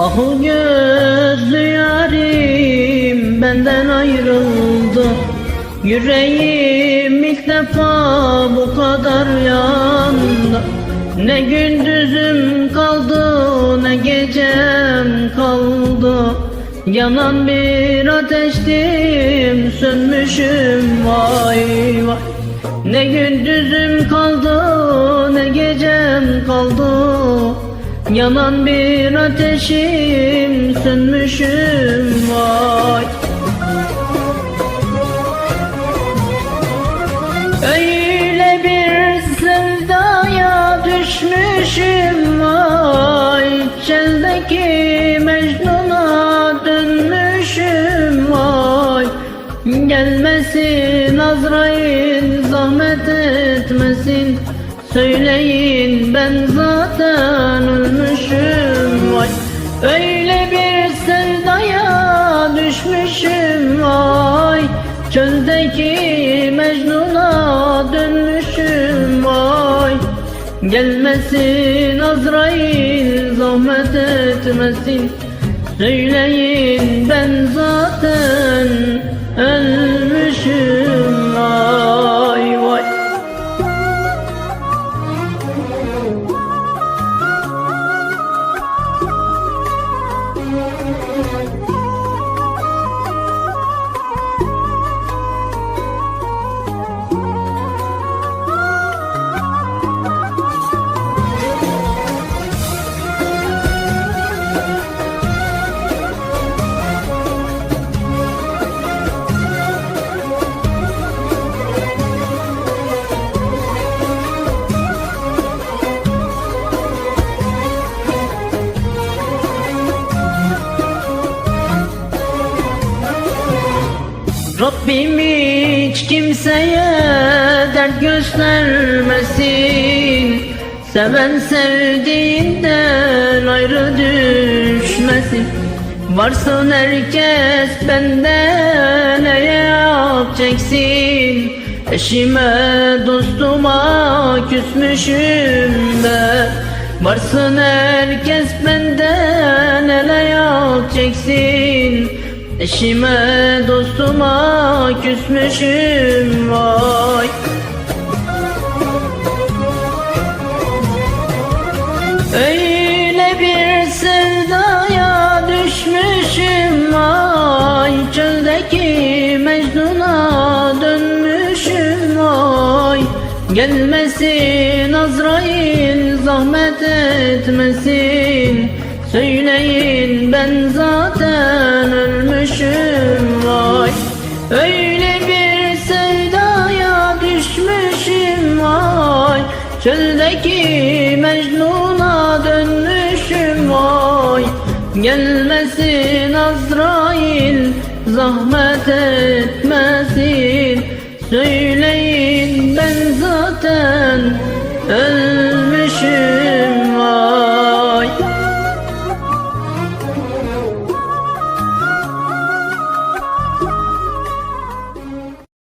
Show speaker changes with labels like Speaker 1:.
Speaker 1: Ah o gözlü yarim benden ayrıldı. Yüreğim ilk defa bu kadar yandı. Ne gündüzüm kaldı ne gecem kaldı. Yanan bir ateştim sönmüşüm vay vay. Ne gündüzüm Yanan bir ateşim sönmüşüm vay. Öyle bir sevdaya düşmüşüm vay. Çeldeki Mecnun'a dönmüşüm vay. Gelmesin Azrail Söyleyin ben zaten ölmüşüm. Vay Öyle bir sevdaya düşmüşüm. Vay Çöldeki Mecnun'a dönmüşüm. Vay Gelmesin Azrail zahmet etmesin. Söyleyin ben zaten ölmüşüm Rabbim hiç kimseye dert göstermesin. Seven sevdiğinden ayrı düşmesin. Varsın herkes benden ne yapacaksın Eşime dostuma küsmüşüm de. Varsın herkes benden ne yapacaksın Eşime dostuma küsmüşüm vay. Öyle bir sevdaya düşmüşüm vay. Çöldeki Mecnun'a dönmüşüm vay. Gelmesin Azrail zahmet etmesin. Söyleyin ben zaten ölmüşüm Mecnun'a dönmüşüm vay Gelmesin Azrail zahmet etmesin. Söyleyin ben zaten öldüm